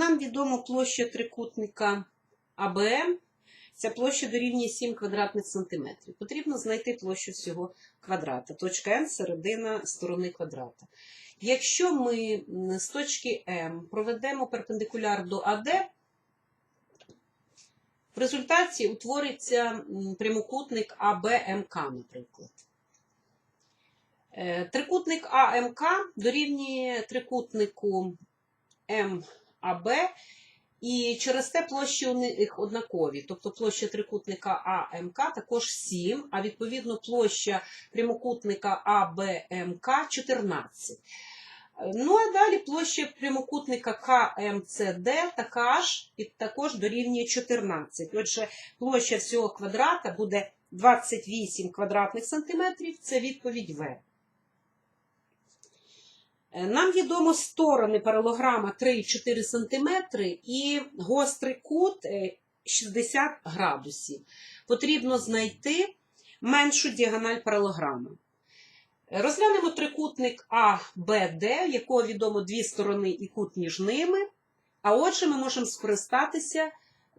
Нам відомо площа трикутника АБМ. Ця площа дорівнює 7 квадратних сантиметрів. Потрібно знайти площу всього квадрата. Точка N – середина сторони квадрата. Якщо ми з точки М проведемо перпендикуляр до АД, в результаті утвориться прямокутник АБМК, наприклад. Е, Трикутник АМК дорівнює трикутнику МАБ, і через те площі у них однакові. Тобто площа трикутника АМК також 7, а відповідно площа прямокутника АБМК 14. Е, Ну а далі площа прямокутника КМЦД така ж і також дорівнює 14. Отже, площа всього квадрата буде 28 квадратних сантиметрів. Це відповідь В. Е, Нам відомо сторони паралограма 3,4 см і гострий кут е, 60 градусів. Потрібно знайти меншу діагональ паралограма. Е, Розглянемо трикутник АБД, якого відомо дві сторони і кут між ними. А отже, ми можемо скористатися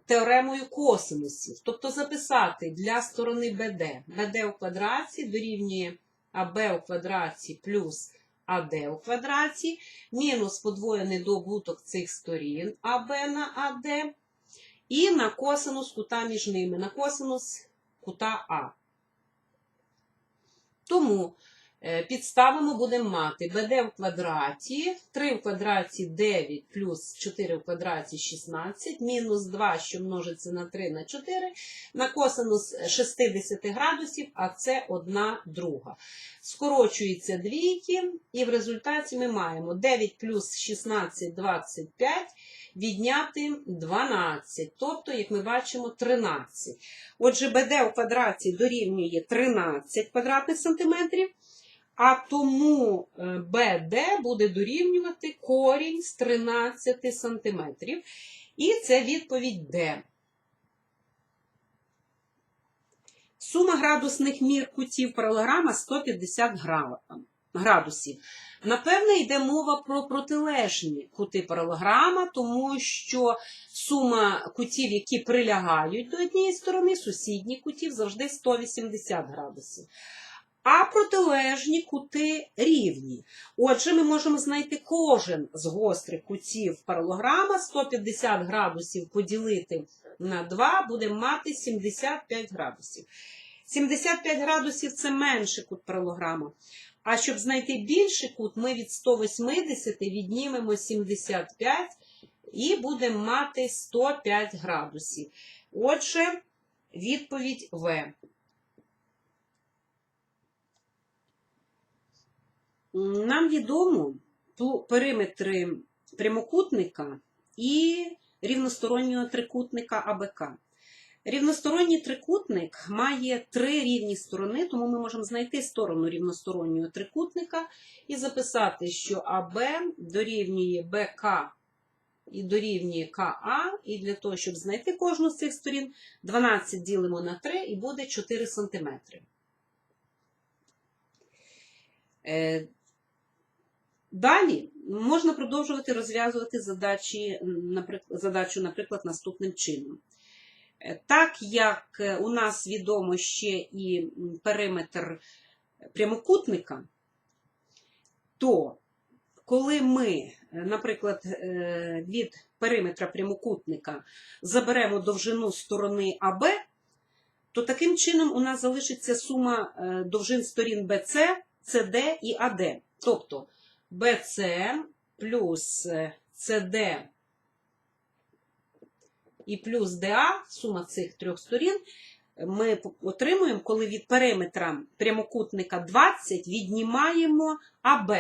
теоремою косинусів. Тобто записати для сторони БД БД у квадраті дорівнює АБ у квадраті плюс АД у квадраті, мінус подвоєний добуток цих сторін АБ на АД, і на косинус кута між ними, на косинус кута А. Тому е, підставимо будемо мати БД в квадраті, 3 в квадраті 9 плюс 4 в квадраті 16, мінус 2, що множиться на 3 на 4, на косинус 60 градусів, а це 1 друга. Скорочуються двійки, і в результаті ми маємо 9 плюс 16 25 відняти 12, тобто, як ми бачимо, 13. Отже, БД у квадраті дорівнює 13 квадратних сантиметрів, а тому е, БД буде дорівнювати корінь з 13 сантиметрів. І це відповідь Д. Сума градусних мір кутів паралограма 150 градусів. Напевне, йде мова про протилежні кути паралограма, тому що сума кутів, які прилягають до однієї сторони, сусідніх кутів завжди 180 градусів. А протилежні кути рівні. Отже, ми можемо знайти кожен з гострих кутів паралограма, 150 градусів поділити на 2, будемо мати 75 градусів. 75 градусів це менший кут паралограма. А щоб знайти більший кут, ми від 180 віднімемо 75 і будемо мати 105 градусів. Отже, відповідь В. Нам відомо периметри прямокутника і рівностороннього трикутника АБК. Рівносторонній трикутник має три рівні сторони, тому ми можемо знайти сторону рівностороннього трикутника і записати, що АБ дорівнює БК і дорівнює КА. І для того, щоб знайти кожну з цих сторін, 12 ділимо на 3 і буде 4 см. Далі можна продовжувати розв'язувати задачі, задачу, наприклад, наступним чином. Е, Так як е, у нас відомо ще і периметр прямокутника, то коли ми, е, наприклад, від периметра прямокутника заберемо довжину сторони АБ, то таким чином у нас залишиться сума довжин сторін БЦ, СД і АД. Тобто BC плюс е, CD і плюс DA, сума цих трьох сторін, ми отримуємо, коли від периметра прямокутника 20 віднімаємо АБ.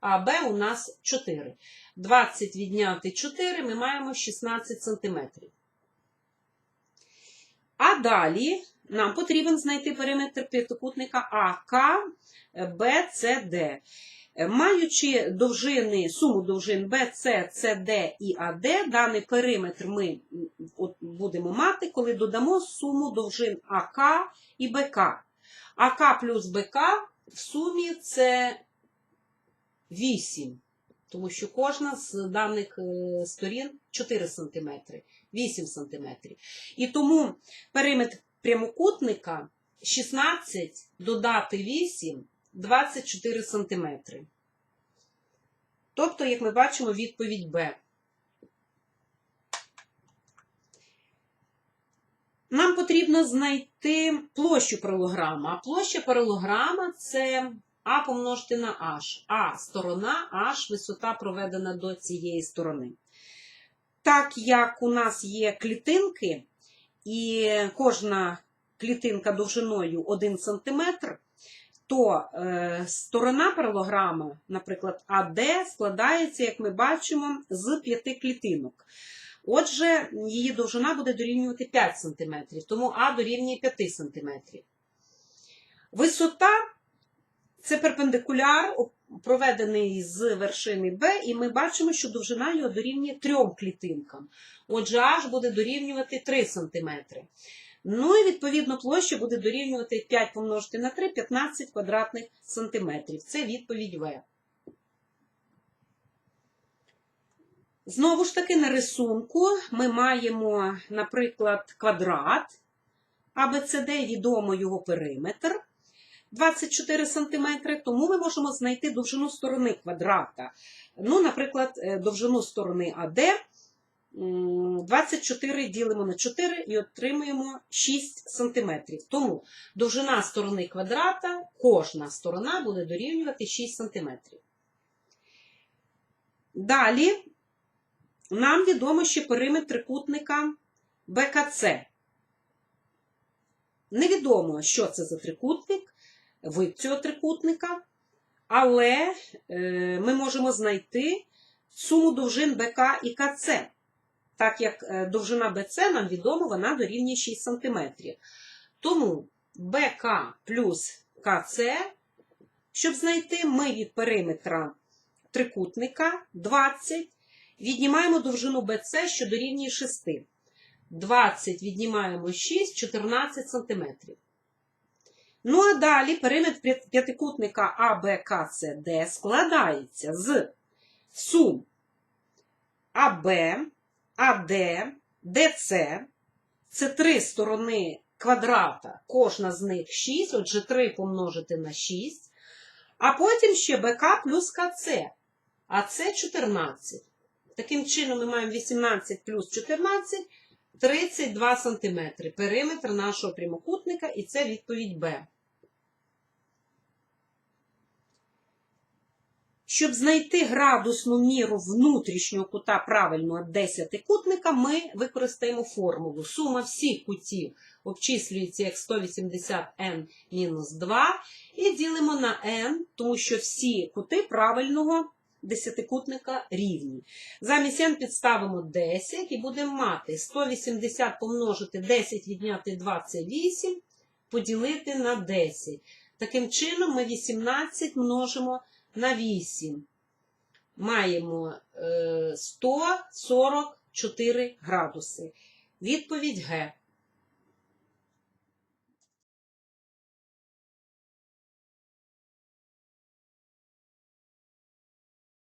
АБ у нас 4. 20 відняти 4 ми маємо 16 см. А далі нам потрібен знайти периметр п'ятикутника АК. Е, Маючи довжини, суму довжин BC, CD і AD, даний периметр ми будемо мати, коли додамо суму довжин АК і БК. АК плюс БК в сумі це 8. тому що кожна з даних е, сторін 4 см, 8 см. І тому периметр прямокутника 16 додати 8 24 см. Тобто, як ми бачимо, відповідь Б. Нам потрібно знайти площу паралограма. А площа паралограма це А помножити на H. А сторона, H висота проведена до цієї сторони. Так як у нас є клітинки, і кожна клітинка довжиною 1 см, то е, сторона паралограми, наприклад, АД, складається, як ми бачимо, з п'яти клітинок. Отже, її довжина буде дорівнювати 5 см, тому А дорівнює 5 см. Висота це перпендикуляр, проведений з вершини Б, і ми бачимо, що довжина його дорівнює трьом клітинкам. Отже, H буде дорівнювати 3 см. Ну і відповідно площа буде дорівнювати 5 помножити на 3 15 квадратних сантиметрів. Це відповідь В. Знову ж таки, на рисунку ми маємо, наприклад, квадрат АБЦД, відомо його периметр 24 см, тому ми можемо знайти довжину сторони квадрата. Ну, наприклад, е, довжину сторони АД 24 ділимо на 4 і отримуємо 6 см. Тому довжина сторони квадрата, кожна сторона буде дорівнювати 6 см. Далі нам відомо, що периметр трикутника БКЦ. Невідомо, що це за трикутник, вид цього трикутника, але е, ми можемо знайти суму довжин БК і КЦ. Так як е, довжина БЦ нам відомо, вона дорівнює 6 см. Тому БК плюс КЦ, щоб знайти, ми від периметра трикутника 20. Віднімаємо довжину BC, що дорівнює 6. 20 віднімаємо 6, 14 см. Ну а далі периметр п'ят- п'ятикутника ABKCD складається з сум АБ, АД, ДЦ. Це три сторони квадрата, кожна з них 6, отже 3 помножити на 6. А потім ще БК плюс КЦ, а це 14. Таким чином, ми маємо 18 плюс 14, 32 см. Периметр нашого прямокутника, і це відповідь Б. Щоб знайти градусну міру внутрішнього кута правильного десятикутника, ми використаємо формулу. Сума всіх кутів обчислюється як 180n-2 і ділимо на n, тому що всі кути правильного десятикутника рівні. Замість n підставимо 10 і будемо мати 180 помножити 10 відняти 2 це 8, поділити на 10. Таким чином ми 18 множимо на 8. Маємо е, 144 градуси. Відповідь Г.